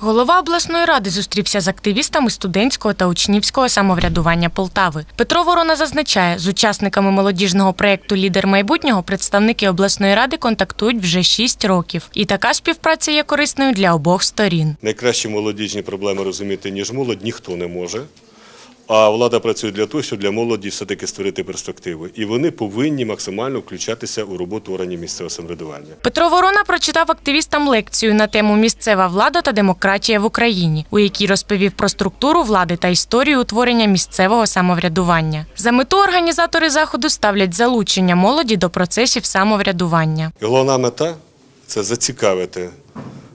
Голова обласної ради зустрівся з активістами студентського та учнівського самоврядування Полтави. Петро Ворона зазначає, з учасниками молодіжного проєкту Лідер майбутнього представники обласної ради контактують вже 6 років. І така співпраця є корисною для обох сторін. Найкращі молодіжні проблеми розуміти, ніж молодь, ніхто не може. А влада працює для того, щоб для молоді все-таки створити перспективи. І вони повинні максимально включатися у роботу органів місцевого самоврядування. Петро Ворона прочитав активістам лекцію на тему Місцева влада та демократія в Україні, у якій розповів про структуру влади та історію утворення місцевого самоврядування. За мету організатори заходу ставлять залучення молоді до процесів самоврядування. Головна мета це зацікавити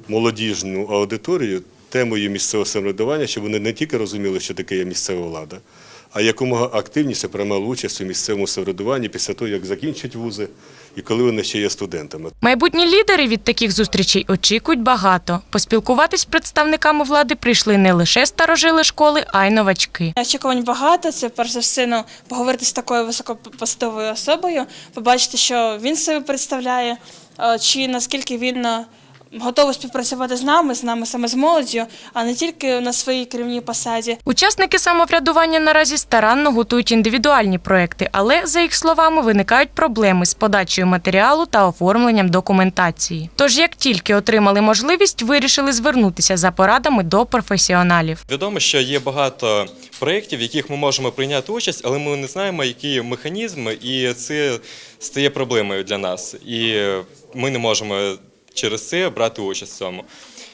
молодіжну аудиторію темою місцевого самоврядування, щоб вони не тільки розуміли, що таке є місцева влада, а якомога активніше приймали участь у місцевому самоврядуванні після того, як закінчать вузи і коли вони ще є студентами. Майбутні лідери від таких зустрічей очікують багато. Поспілкуватись з представниками влади прийшли не лише старожили школи, а й новачки. Очікувань багато. Це перш за все ну, поговорити з такою високопосадовою особою, побачити, що він себе представляє, е, чи наскільки він е, співпрацювати з нами, з нами саме з молоддю, а не тільки на своїй керівній посаді. Учасники самоврядування наразі старанно готують індивідуальні проекти, але за їх словами виникають проблеми з подачею матеріалу та оформленням документації. Тож, як тільки отримали можливість, вирішили звернутися за порадами до професіоналів. Відомо, що є багато проєктів, в яких ми можемо прийняти участь, але ми не знаємо, які механізми, і це стає проблемою для нас. І ми не можемо через це брати участь в цьому.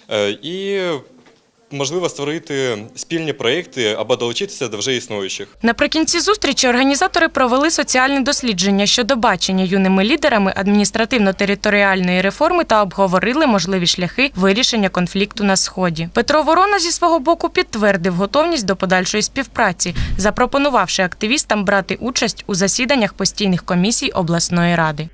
Е, І можливо створити спільні проєкти або долучитися до вже існуючих. Наприкінці зустрічі організатори провели соціальне дослідження щодо бачення юними лідерами адміністративно-територіальної реформи та обговорили можливі шляхи вирішення конфлікту на сході. Петро Ворона зі свого боку підтвердив готовність до подальшої співпраці, запропонувавши активістам брати участь у засіданнях постійних комісій обласної ради.